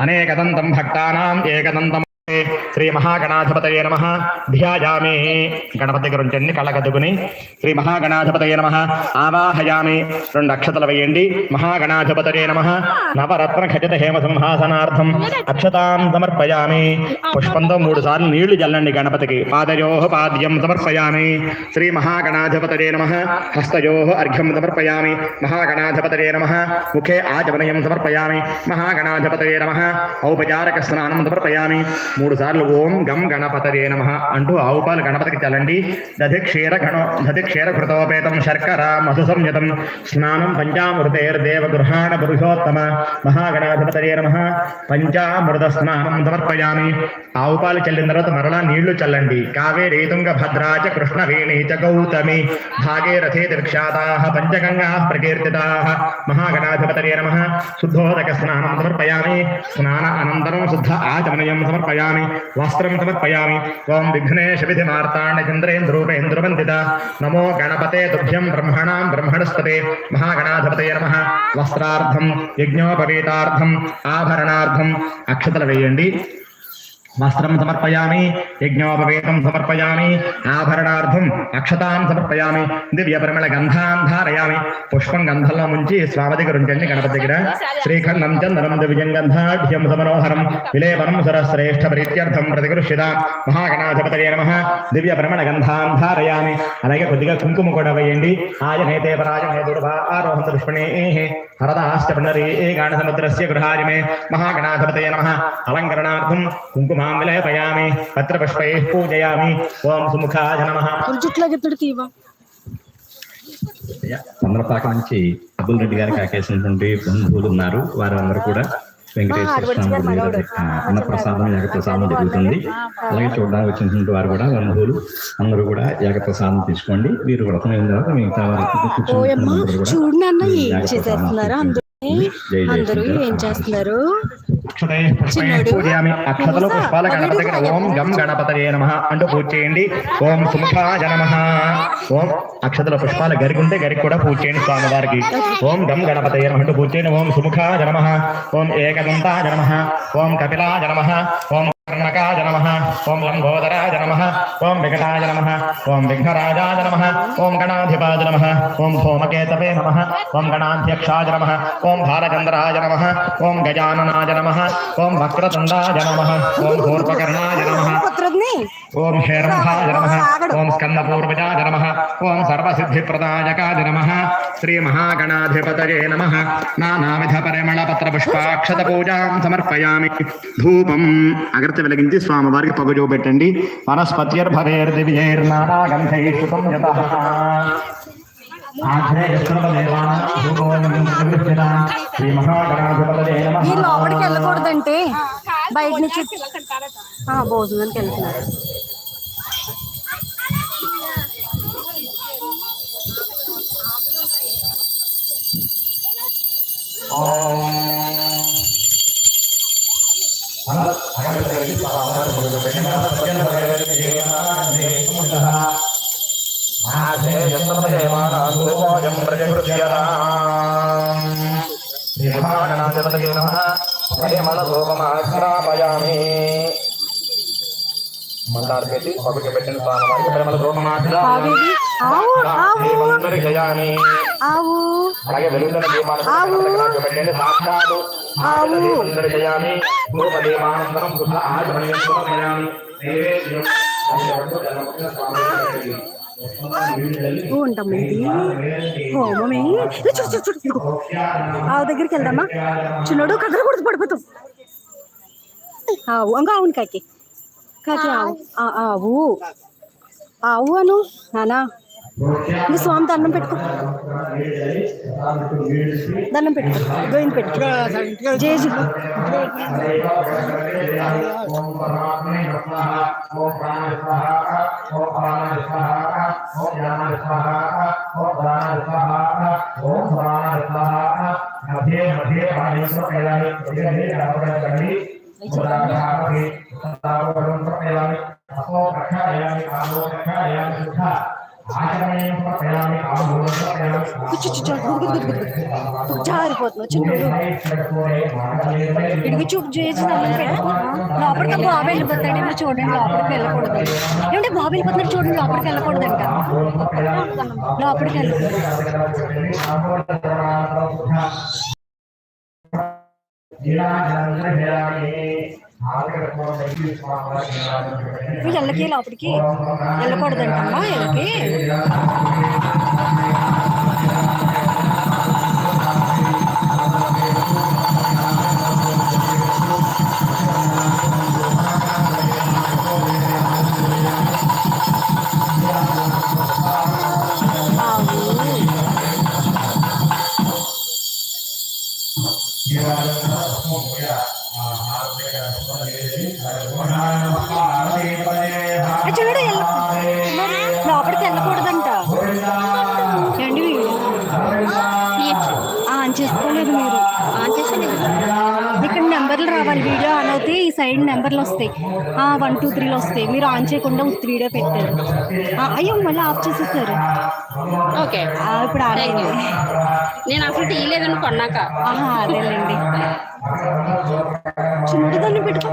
అనేకదంతం భక్తానాం ఏకదంతం శ్రీ మహాగణాధిపతయ నమ. ధ్యాయామి. గణపతి గురించి ఉంచండి కళ్ళకద్దుకుని శ్రీ మహాగణాధిపతయ నమ. ఆవాహయామి. రెండు అక్షతలు వేయండి మహాగణాధిపతయ నమ. నవరత్న ఖచ్చిత హేమ సింహాసనార్థం అక్షతాం సమర్పయామి. పుష్పంతో మూడు సార్లు నీళ్ళు జల్లండి గణపతికి. పాదయో పాద్యం సమర్పయామి. శ్రీ మహాగణాధిపతయ నమ. హస్తయో అర్ఘ్యం సమర్పయామి. మహాగణాధిపతయ నమ. ముఖే ఆచమనయం సమర్పయామి. మహాగణాధిపతయ నమ. ఔపచారక స్నానం సమర్పయామి. మూడు సార్లు ఓం గం గణపతయే నమ అంటూ ఆవు పాలు గణపతికి చల్లండి. దధి క్షీర గణ దధి క్షీర కృతోపేతం శర్కర మధు సంయుతం స్నానం పంచామృతేర్దేవ గృహాణ పురుషోత్తమ మహాగణాధిపతరే నమ. పంచామృత స్నానం సమర్పయామి. ఆవు పాలు చల్లిన తర్వాత మరలా నీళ్ళు చల్లండి. కావేరీ తుంగ భద్రా చ కృష్ణవేణి చ గౌతమి. భాగేరథే దీక్షాతా పంచగంగా ప్రకీర్తితా మహాగణాధిపతరే నమ. శుద్ధోదక స్నానం సమర్పయామి. స్నాన అనంతరం శుద్ధ ఆచమనయం సమర్పయామి. వస్త్రం సమర్పయామి ఓం విఘ్నేశ విధి మార్తాండ నమో గణపతే తుభ్యం బ్రహ్మణాం బ్రహ్మణస్పతే మహాగణాధిపతయ నమ వస్త్రార్థం యజ్ఞోపవీతార్థం ఆభరణార్థం అక్షతలు వేయండి వస్త్రం సమర్పయామి యజ్ఞోపవేతం సమర్పయామి ఆభరణార్థం అక్షతాన్ సమర్పయామి దివ్య పరిమళ గంధాన్ ధారయామి. పుష్పం గంధంలో ముంచి స్వామి దగ్గర ఉంచండి గణపతి దగ్గర శ్రీఖండం చందనం దివ్యం గంధాఢ్యం సమనోహరం. విలేపనం సరశ్రేష్ఠ ప్రీత్యర్థం ప్రతిగృష్యత మహాగణాధిపతయ నమ. దివ్య పరిమళ గంధాన్ ధారయామి. అలాగే కొద్దిగా కుంకుమ కూడా వేయండి. ఆయనేతే పరాజనే దుర్భా ఆరోహంత పుష్పణే. మహాగణాధిపతయ నమ అలంకరణార్థం కుంకుమాం విలేపయామి పత్రపుష్పై పూజయామి ఓం సుముఖాయ నమ జుట్లాగెత్తుడు తీవా తమలపాక నుంచి అబ్బుల్ రెడ్డి గారికి ఆకేసినటువంటి బంధువులు ఉన్నారు. వారందరూ కూడా అన్నప్రసాదం యాగప్రసాదం జరుగుతుంది. అలాగే చూడడానికి వచ్చినటువంటి వారు కూడా బంధువులు అందరూ కూడా యాగప్రసాదం తీసుకోండి. వీరు వ్రతం అయిన తర్వాత మిగతా ఓయమ్మ అందరూ ఏం చేస్తున్నారు. పూజయామి. అక్షతలు పుష్పాల గణపతి దగ్గర ఓం గం గణపతయే నమ అంటూ పూజ చేయండి. ఓం సుముఖాయ నమ ఓం అక్షతల పుష్పాల గరికి ఉంటే గరికి కూడా పూజ చేయండి స్వామివారికి. ఓం గం గణపతయే నమ అంటూ పూజ చేయండి. ఓం సుముఖాయ నమ ఓం ఏకదంతాయ నమ ఓం కపిలాయ నమ ఓం కర్ణకాయ నమ ఓం లంబోదరాయ నమ ఓం వికటాయ నమ ఓం విఘ్నరాజాయ నమ ఓం గణాధిపాయ నమ ఓం సోమకేతవే నమ ఓం గణాధ్యక్షాయ నమ ఓం బాలచంద్రాయ నమ ఓం గజాననాయ నమ ఓం వక్రతుండాయ నమ ఓం పూర్వకర్ణాయ నమ ఓం శేరంభాయ నమ ఓం స్కందపూర్వజాయ నమ ఓం సర్వసిద్ధిప్రదాయకాయ నమ శ్రీ మహాగణాధిపతయే నమ నానావిధ పరిమళ పత్ర పుష్పాక్షత పూజాం సమర్పయామి. ధూపం. అగరత వెలిగించి స్వామివారికి పొగ చూపెట్టండి వనస్పత్యర్భవేర్దివ్యైర్నానాగంధైషుతం యత శ్రీ మహాగణాధిపతయే నమ. ఈ లోపలికి వెళ్ళకూడదంటే బయట నుంచి ఆ, భోజనానికి వెళ్తున్నారు మందారు పెట్టి పగుటి పెట్టిన ఆవేది ఆవు ఆవు జయామి అలాగే వెలుగుతున్న దీపాలను పెట్టండి సాక్షాత్తు ఆవు చేయాలి ధూప దీపానంతరం శుద్ధ ఆచమనీయం సమర్పయామి నైవేద్యం ఉంటాం ఇది. హోమమే ఏ, చూడు చూడు చూడు ఇదిగో. ఆవు దగ్గరికి వెళ్దామా? చిన్నోడు కదలకూడదు పడిపోతాం. ఆవు ఇంకా అవును కాకి. కాకి ఆవు. ఆ, ఆవు. ఆవు అను? నానా. ఇంకా స్వామి దండం పెట్టుకో. దండం పెట్టుకో. గోవింద పెట్టుకో. జేజు ఓం ओम ज्ञानार्थः ओम ज्ञानार्थः ओम ज्ञानार्थः मध्य मध्य वाणीश्वर कैलाय धीरे धीरे आवरण करी मुदाधारे मुदावरण कैलाय असो रखा यानि आलो रखा यानि सुखा సదావరం సమర్పయామి అపో ప్రక్షాళయామి ఆమో ప్రక్షాళయామి శుద్ధ కూర్చో కూర్చో గుద్దు గుద్దు గుద్దు గుద్దు జారిపోతున్నావు చిన్నోడు ఇడికి చూపు చేసి లోపలికి బాబు వెళ్ళిపోతాడేమో చూడండి లోపలికి వెళ్ళకూడదు ఏమంటే బాబు వెళ్ళిపోతున్నాడు చూడండి లోపలికి వెళ్ళకూడదంట లోపలికి వెళ్ళ నువ్వు ఎల్లకి లోపలికి వెళ్ళకూడదంటమ్మా ఎల్లకి. చూడు లోపలికి వెళ్ళకూడదంట. ఏంటి ఆన్ చేసుకోలేదు మీరు. ఆన్ చేసుకోలేదు నెంబర్లు రావాలి వీడియో ఆన్ అవుతే ఈ సైడ్ నెంబర్లు వస్తాయి. వన్ టూ త్రీలు వస్తాయి. మీరు ఆన్ చేయకుండా ఉత్తి వీడియో పెట్టారు. ఆ, అయ్యో మళ్ళీ ఆఫ్ చేసేసారు. ఓకే. ఇప్పుడు ఆన్ అయింది నేను అసలు తీయలేదని కొన్నాక. ఆహా అదేలేండి. చిన్నది దాన్ని పెట్టుకో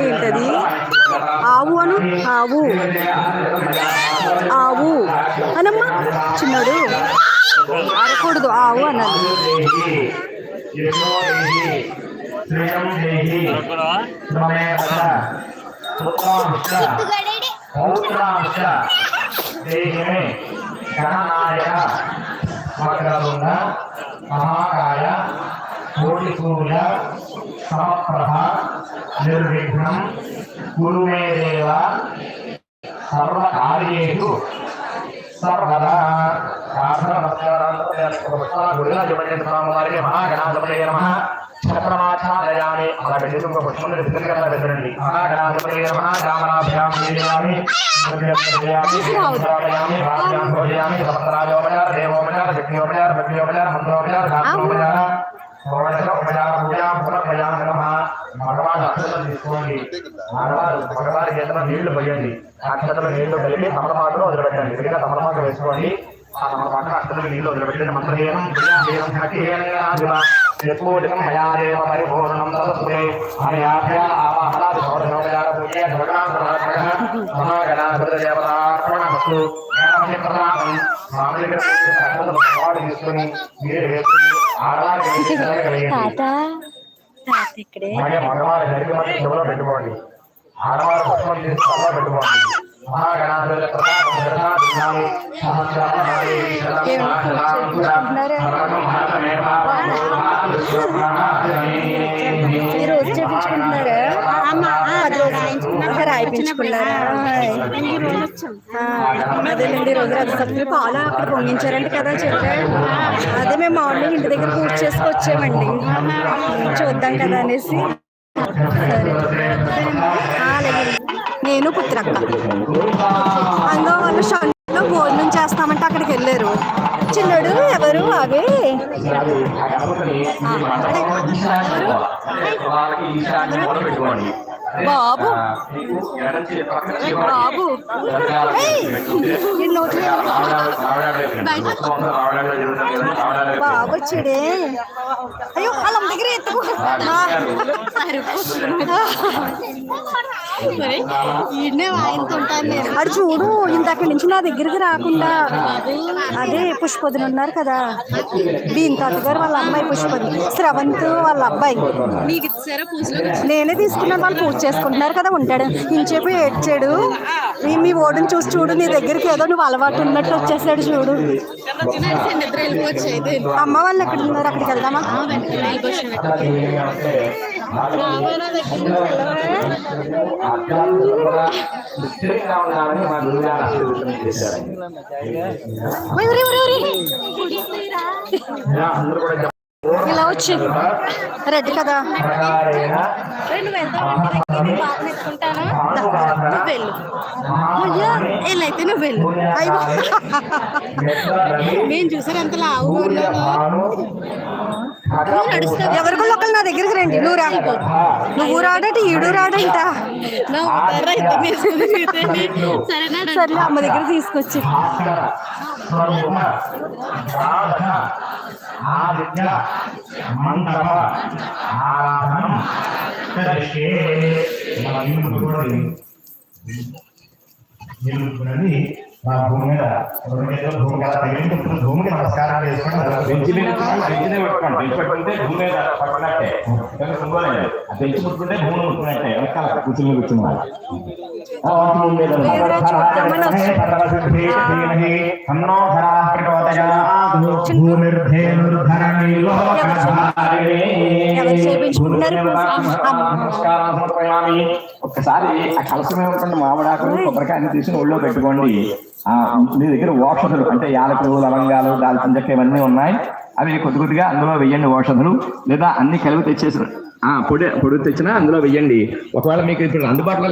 ఏంటది ఆవు అను ఆవు. ఆవు. అనమ్మా చిన్నడు. అరకూడదు ఆవు అన్నది మహాకాయ కోటి సూర్య సమప్రభ నిర్విఘ్నం కురు మే దేవ సర్వకార్యేషు సర్వదా స్వామివారికి మహాగణాధిపతయ నమ ఛత్రమాచారయామి అలా పెట్టి ఇంకో పుష్పం దగ్గర పెట్టండి మహాగణాధిపతయ నమ రామనాభ్యాం చేయామి శ్రావయామి భావ్యాం భోజయామి సమస్తరాజోపచార దేవోపచార విఘ్నోపచార విఘ్నోపచార మంత్రోపచార శాస్త్రోపచార అక్షతలు ఆడవారు మగవారి చేతిలో నీళ్ళు పోయండి. అక్షతలు నీళ్ళు కలిపి తమలపాకులో వదిలిపెట్టండి. విడిగా తమలపాకు వేసుకోండి. ఆ తమలపాకు అక్షతలు నీళ్ళు వదిలిపెట్టండి మంత్రహీనం క్రియాహీనం శక్తిహీనం పరిపూర్ణం తదస్తే అనయాభ్య ఆవాహనాది పూజే మహాగణాధిపతి తీసుకొని మీరు వేసుకుని తాత ఇక్కడే పెట్టుకోండి ఆడవారు పుష్పం తీసి తలలో పెట్టుకోండి మహాగణాధిపతి రాయిపించుకున్నారా అదేనండి ఈ రోజు రథసప్తమి పాలు అక్కడ పొంగించారంట కదా చెప్పారు అదే మేము మార్నింగ్ ఇంటి దగ్గర పూజ చేసుకు వచ్చామండి చూద్దాం కదా అనేసి. నేను పుత్రక్క. అందులో వాళ్ళు షంలో భోజనం చేస్తామంటే అక్కడికి వెళ్ళారు. చిన్నడు ఎవరు? అవే? పెట్టుకోండి. బాబు. బాబు? బాబు వచ్చాడే. అయ్యో వాళ్ళ దగ్గర ఎత్తుకో అడు చూడు ఇందాక నుంచి నా దగ్గరికి రాకుండా. అదే పుష్పదిని ఉన్నారు కదా. దీని తాత గారు వాళ్ళ అమ్మాయి పుష్పది. శ్రవంత్ వాళ్ళ అబ్బాయి. నేనే తీసుకున్నాను వాళ్ళు పూజ చేసుకుంటున్నారు కదా ఉంటాడు. ఇంచేపు ఏడ్చాడు. మీ ఓడిని చూసి చూడు నీ దగ్గరికి ఏదో నువ్వు అలవాటు ఉన్నట్టు వచ్చేసాడు చూడు. అమ్మ వాళ్ళు ఎక్కడ ఉన్నారు? అక్కడికి వెళ్దామా? ఓయ్, ఒరేయ్, ఒరేయ్, ఒరేయ్. ఇలా వచ్చి. రెడ్ కదా. నువ్వు నువ్వు వెళ్ళు. అయ్యా వెళ్ళైతే నువ్వు వెళ్ళు. అయ్యో. నేను చూసాను ఎంత లావు ఎవరికో ఒకరు నా దగ్గరికి రండి. నువ్వు రా. నువ్వు రాడట ఈడు రాడంట. సర్లే అమ్మ దగ్గర తీసుకొచ్చి. ఆదిత్య మండప ఆరాధనం కరిష్యే మన కూడా మా భూమి మీద భూమి మీద భూమి కదా భూమికి నమస్కారం పట్టుకోండి. బెంచి పట్టుకుంటే భూమి మీద పట్టుకున్నట్టే ఇంకా ఇంకోలేదు ఆ బెంచ్ ముట్టుకుంటే భూమి ముట్టుకున్నట్టే. వెనకాల కూర్చుని కూర్చున్నారు భూమి మీద నమస్కారం సమర్పయామి. ఒక్కసారి ఆ కలసం ఏమిటంటే మామిడాకులు కొబ్బరికాయని తీసుకుని ఒళ్ళో పెట్టుకోండి. ఆ మీ దగ్గర ఓషధులు అంటే యాలకులు లవంగాలు దాల్చిన చెక్క ఇవన్నీ ఉన్నాయి. అవి కొద్ది కొద్దిగా అందులో వెయ్యండి ఓషధులు. లేదా అన్ని కలిపి తెచ్చేసి ఆ పొడి పొడి తెచ్చినా అందులో వెయ్యండి. ఒకవేళ మీకు ఇప్పుడు అందుబాటులో